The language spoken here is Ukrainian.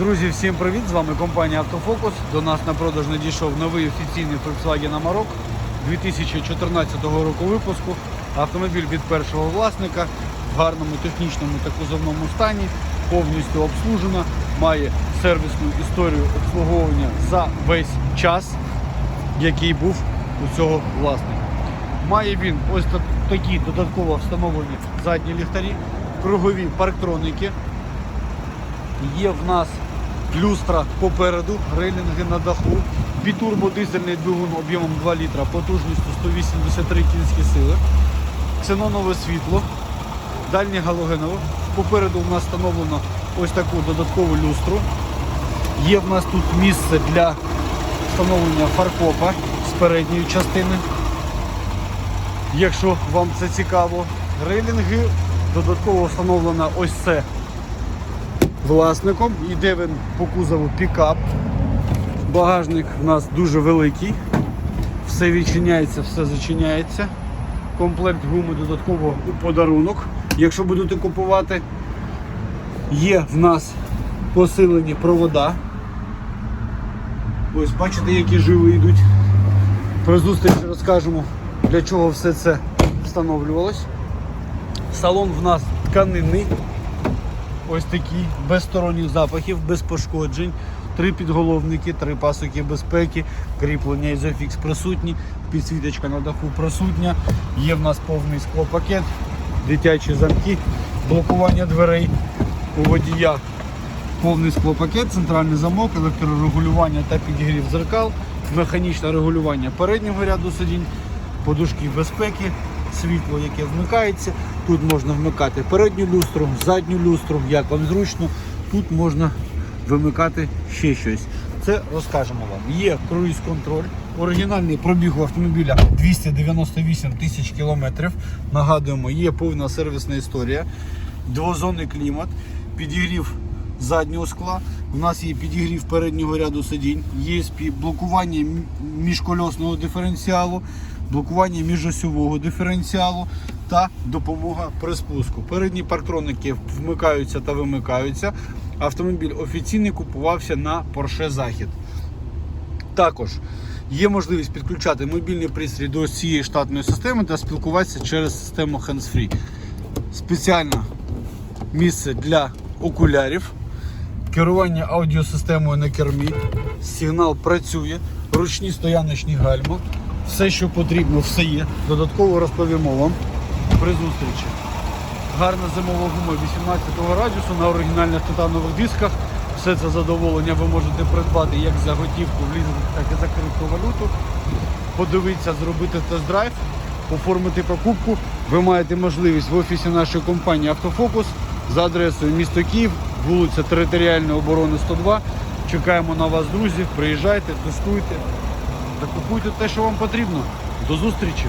Друзі, всім привіт! З вами компанія Автофокус. До нас на продаж надійшов новий офіційний Volkswagen Amarok 2014 року випуску. Автомобіль від першого власника в гарному технічному та кузовному стані, повністю обслужена, має сервісну історію обслуговування за весь час, який був у цього власника. Має він ось такі додатково встановлені задні ліхтарі, кругові парктроники, Є в нас люстра попереду, рейлінги на даху, бітурбодизельний двигун об'ємом 2 літра, потужністю 183 кінські сили, ксенонове світло, дальнє галогенове. Попереду в нас встановлено ось таку додаткову люстру. Є в нас тут місце для встановлення фаркопа з передньої частини. Якщо вам це цікаво, рейлінги додатково встановлено ось це власником. Йде він по кузову пікап. Багажник у нас дуже великий. Все відчиняється, все зачиняється. Комплект гуми додатково у подарунок. Якщо будете купувати, є в нас посилені провода. Ось бачите, які живі йдуть. При зустрічі розкажемо, для чого все це встановлювалось. Салон в нас тканинний. Ось такі, без сторонніх запахів, без пошкоджень. Три підголовники, три пасоки безпеки, кріплення Isofix присутні, підсвіточка на даху присутня. Є в нас повний склопакет, дитячі замки, блокування дверей у водія. Повний склопакет, центральний замок, електрорегулювання та підігрів зеркал, механічне регулювання переднього ряду сидінь, подушки безпеки, світло, яке вмикається. Тут можна вмикати передню люстру, задню люстру, як вам зручно. Тут можна вимикати ще щось. Це розкажемо вам. Є круїз-контроль. Оригінальний пробіг у автомобіля 298 тисяч кілометрів. Нагадуємо, є повна сервісна історія, двозонний клімат, підігрів заднього скла. У нас є підігрів переднього ряду сидінь, ESP, блокування міжкольосного диференціалу, блокування міжосьового диференціалу та допомога при спуску. Передні парктроники вмикаються та вимикаються. Автомобіль офіційний купувався на Porsche Захід. Також є можливість підключати мобільний пристрій до цієї штатної системи та спілкуватися через систему Hands-Free. Спеціальне місце для окулярів, керування аудіосистемою на кермі, сигнал працює, ручні стояночні гальма, все, що потрібно, все є. Додатково розповімо вам при зустрічі. Гарна зимова гума 18-го радіусу на оригінальних титанових дисках. Все це задоволення ви можете придбати як за готівку в лізинг, так і за криптовалюту. Подивитися, зробити тест-драйв, оформити покупку. Ви маєте можливість в офісі нашої компанії Автофокус за адресою місто Київ, вулиця Територіальної оборони 102. Чекаємо на вас, друзі. Приїжджайте, тестуйте та купуйте те, що вам потрібно. До зустрічі!